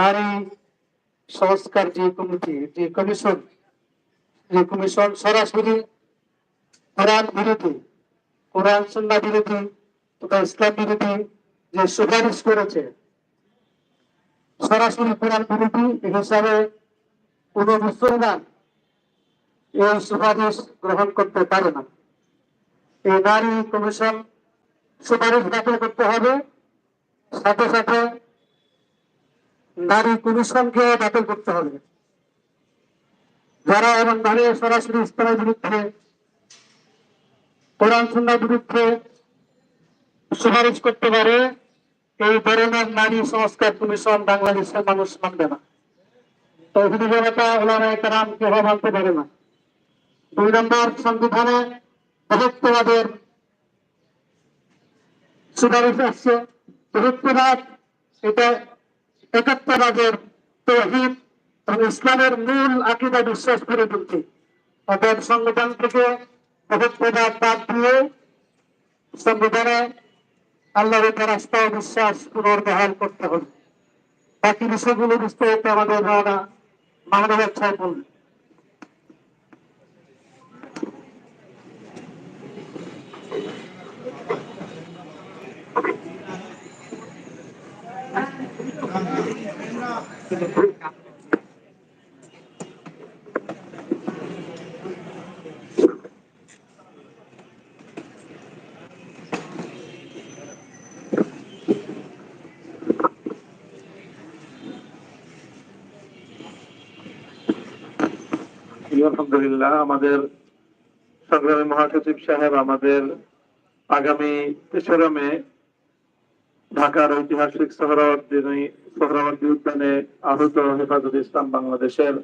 নারী সংস্কার যে কমিটি, যে কমিশন যে কমিশন সরাসরি কোরআন বিরোধী, কোরআন সন্না বিরোধী তথা ইসলাম বিরোধী যে সুপারিশ করেছে, সরাসরি কোরআন বিরোধী হিসাবে কোন মুসলমান এই সুপারিশ গ্রহণ করতে পারে না। এই নারী কমিশন সুপারিশ দাখিল করতে হবে, সাথে সাথে নারী কমিশনকে বাতিল করতে হবে। যারা এবং নারী সরাসরি ইসলামের বিরুদ্ধে, কোরআন সুন্নার বিরুদ্ধে সুপারিশ করতে পারে, এই ধরনের নারী সংস্কার কমিশন বাংলাদেশের মানুষ মানবে না। তৌহিদি জনতা মানতে পারে না। দুই নম্বর, সংবিধানে বহুত্ববাদের সুপারিশ আসছে বহুত্ববাদ এটা একাত্মবাদের তহিদ এবং ইসলামের মূল আকিদা বিশ্বাস করে তুলছে। অতএব সংবিধান থেকে বহুত্ববাদ বাদ দিয়ে সংবিধানে আল্লাহর উপর আস্থা বিশ্বাস পুনর্বহাল করতে হবে। বাকি বিষয়গুলো বিস্তারিত আমাদের ভাবনা মানব ইচ্ছায় বলবে। আলহামদুলিল্লাহ, আমাদের সংগ্রামী মহাসচিব সাহেব, আমাদের আগামী তেসরা মে ঢাকার ঐতিহাসিক সোহরাওয়ার্দী সোহরাওয়ার্দী উদ্যানে আহত হেফাজত ইসলাম বাংলাদেশের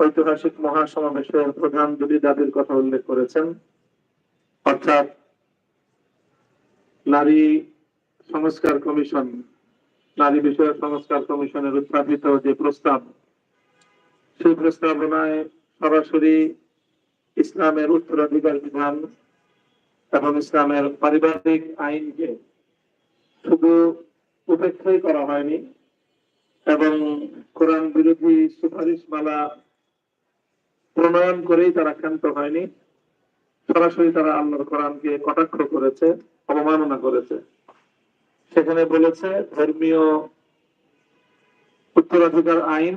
ঐতিহাসিক মহাসমাবেশের প্রধান দুটি দাবির কথা উল্লেখ করেছেন। অর্থাৎ নারী সংস্কার কমিশন, নারী বিষয়ক সংস্কার কমিশনের উত্থাপিত যে প্রস্তাব, সেই প্রস্তাবনায় সরাসরি ইসলামের উত্তরাধিকার বিধান এবং ইসলামের পারিবারিক আইনকে শুধু উপেক্ষাই করা হয়নি এবং কোরআন বিরোধী সুপারিশ মালা প্রণয়ন করেই তারা ক্ষান্ত হয়নি। সরাসরি তারা আল্লাহর কোরআনকে কটাক্ষ করেছে, অবমাননা করেছে। সেখানে বলেছে ধর্মীয় উত্তরাধিকার আইন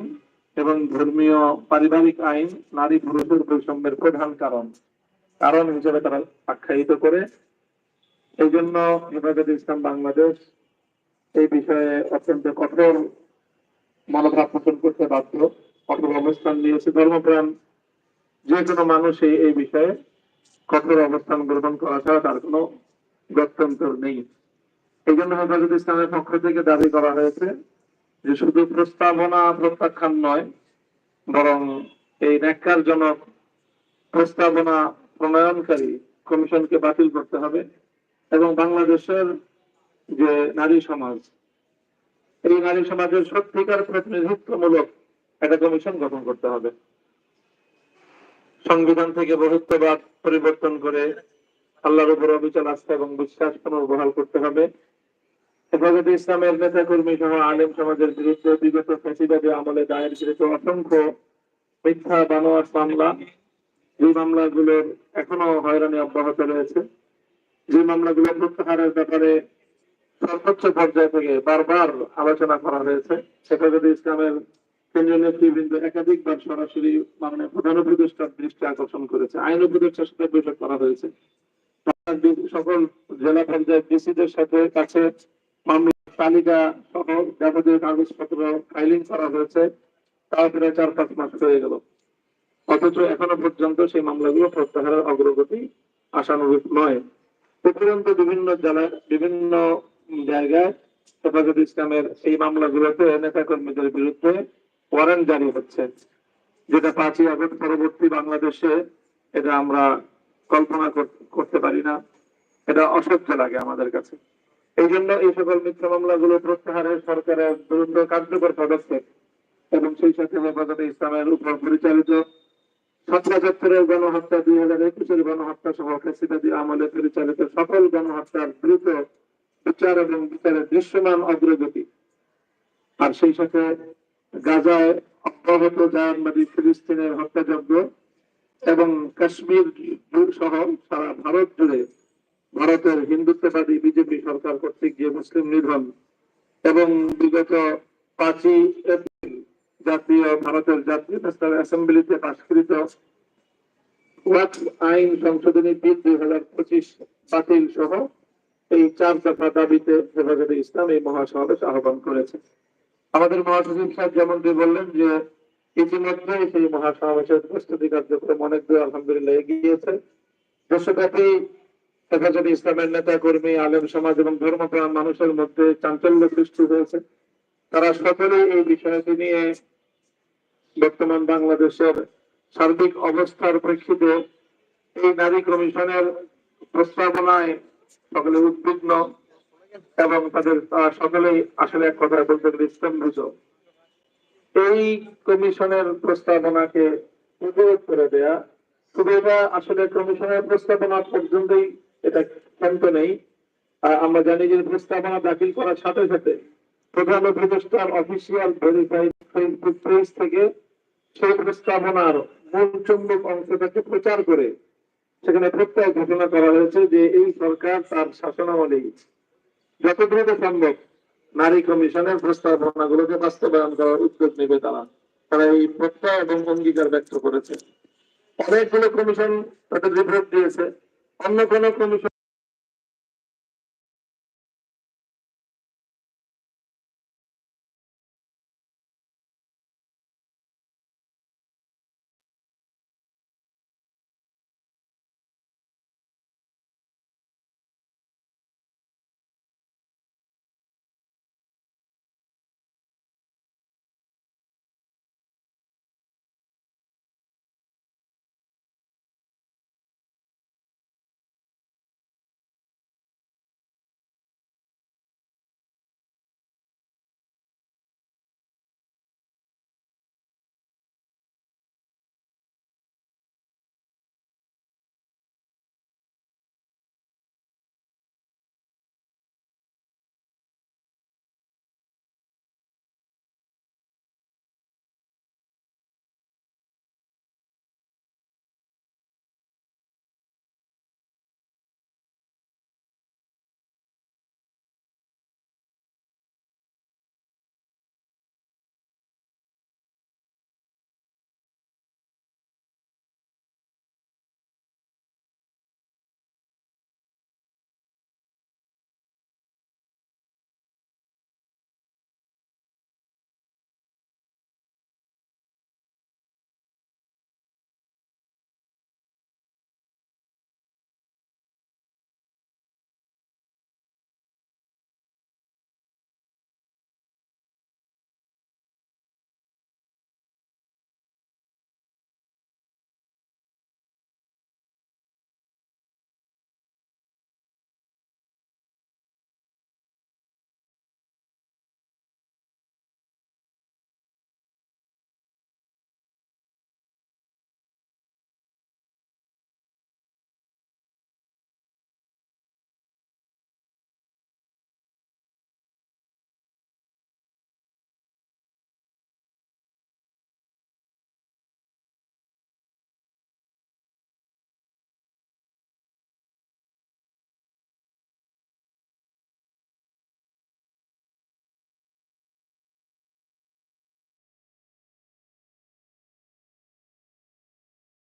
এবং ধর্মীয় পারিবারিক আইন নারী পুরুষের বৈষম্যের প্রধান কারণ। কারণ হিসেবে তারা আখ্যায়িত করে। এই জন্য হেফাজত ইসলাম বাংলাদেশ এই বিষয়ে অত্যন্ত কঠোর মনোভাব পোষণ করতে বাধ্য। কঠোর অবস্থান নিয়েছে ধর্মপ্রাণ। যে কোনো মানুষ এই বিষয়ে কঠোর অবস্থান গ্রহণ করা ছাড়া তার কোনো গত্যন্তর নেই। এই জন্য হেফাজত ইসলামের পক্ষ থেকে দাবি করা হয়েছে যে শুধু প্রস্তাবনা প্রত্যাখ্যান নয়, বরং এই ন্যাক্কারজনক প্রস্তাবনা প্রণয়নকারী কমিশনকে বাতিল করতে হবে এবং বাংলাদেশের যে নারী সমাজ, এই নারী সমাজের সত্যিকার প্রতিনিধিত্বমূলক একটা কমিশন গঠন করতে হবে। সংবিধান থেকে বহুত্ববাদ পরিবর্তন করে আল্লাহর উপর অবিচল আস্থা এবং বিশ্বাস পুনর্বহাল করতে হবে। হেফাজতে ইসলামের নেতা কর্মী সহ আলেম সমাজের বিরুদ্ধে বিগত ফেসিবাদী আমলে দায়ের দায়েরকৃত অসংখ্য মিথ্যা বানোয়াট মামলা। যে মামলাগুলোর এখনও হয়রানি অব্যাহত রয়েছে। যে মামলাগুলো প্রত্যাহারের ব্যাপারে সর্বোচ্চ পর্যায় থেকে বারবার আলোচনা করা হয়েছে। হেফাজতে ইসলামের কেন্দ্রীয় নেতৃবৃন্দ একাধিকবার সরাসরি মাননীয় প্রধান উপদেষ্টার দৃষ্টি আকর্ষণ করেছে। আইন উপদেষ্টার সাথে বৈঠক করা হয়েছে। সকল জেলা পর্যায়ে ডিসিদের সাথে কাছে মামলার তালিকা সহ যাবতীয় কাগজপত্র ফাইলিং করা হয়েছে, তাও প্রায় চার পাঁচ মাস হয়ে গেল। অথচ এখনও পর্যন্ত সেই মামলাগুলো প্রত্যাহারের অগ্রগতি আশানুরূপ নয়। উপরন্ত বিভিন্ন জেলায়, বিভিন্ন জায়গায় হেফাজত ইসলামের এই মামলাগুলোতে নেতা কর্মীদের বিরুদ্ধে ওয়ারেন্ট জারি হচ্ছে। যেটা পাঁচই আগস্ট পরবর্তী বাংলাদেশে এটা আমরা কল্পনা করতে পারি না। এটা অসহ্য লাগে আমাদের কাছে। এই জন্য এই সকল মিথ্যা মামলাগুলো প্রত্যাহারের সরকারের বিরুদ্ধে কার্যকর পদক্ষেপ এবং সেই সাথে হেফাজতে ইসলামের উপর পরিচালিত ছাত্রের গণহত্যা, দুই হাজার একুশের গণহত্যা সহ ফেসিবাদী আমলে পরিচালিত সকল গণহত্যার দ্রুত বিচার এবং বিচারের দৃশ্যমান অগ্রগতি। আর সেই সাথে গাজায় অব্যাহত জায়নবাদী ফিলিস্তিনের হত্যাযজ্ঞ এবং কাশ্মীর সহ সারা ভারত জুড়ে ভারতের হিন্দুত্ববাদী বিজেপি সরকার কর্তৃক যে মুসলিম নিধন এবং বিগত পাঁচই এপ্রিল জাতীয় ভারতের জাতীয় ন্যাশনাল অ্যাসেম্বলিতে পাশকৃত আইন সংশোধনী বিল দুই হাজার পঁচিশ বাতিল সহ এই চার দফা দাবিতে হেফাজতে ইসলাম এই মহাসমাবেশ আহ্বান করেছে। আমাদের মহাসচিব সাহেব যেমনটি বললেন যে ইতিমধ্যে সেই মহাসমাবেশের প্রস্তুতি কার্যক্রম অনেক দূর আলহামদুলিল্লাহ এগিয়েছে দেশব্যাপী হেফাজতে ইসলামের নেতা কর্মী আলেম সমাজ এবং ধর্মপ্রাণ মানুষের মধ্যে চাঞ্চল্য সৃষ্টি হয়েছে, তারা সকলেই এই বিষয়টি নিয়ে বর্তমান বাংলাদেশের সার্বিক অবস্থার প্রেক্ষিতে এই নারী কমিশনের প্রস্তাবনায় সকলে উদ্বিগ্ন এবং তাদের সকলেই আসলে এক কথা বলতে গেলে স্তম্ভিত। এই কমিশনের প্রস্তাবনাকে উপরোধ করে দেয়া শুধু এটা আসলে কমিশনের প্রস্তাবনা পর্যন্তই এটা ক্ষান্ত নেই। আমরা জানি যে প্রস্তাবনা দাখিল করার সাথে সাথে প্রধান উপদেষ্টার অফিসিয়াল ভেরিফাইড ফেসবুক পেজ থেকে সেই প্রস্তাবনার মূল চুম্বক অংশটাকে প্রচার করে সেখানে প্রত্যয় ঘোষণা করা হয়েছে যে এই সরকার তার শাসনামলেই যত দ্রুত সম্ভব নারী কমিশনের প্রস্তাবনা গুলোকে বাস্তবায়ন করার উদ্যোগ নেবে তারা। তারা এই প্রত্যয় এবং অঙ্গীকার ব্যক্ত করেছে। অনেকগুলো কমিশন তাদের রিপোর্ট দিয়েছে। অন্য কোনো কমিশন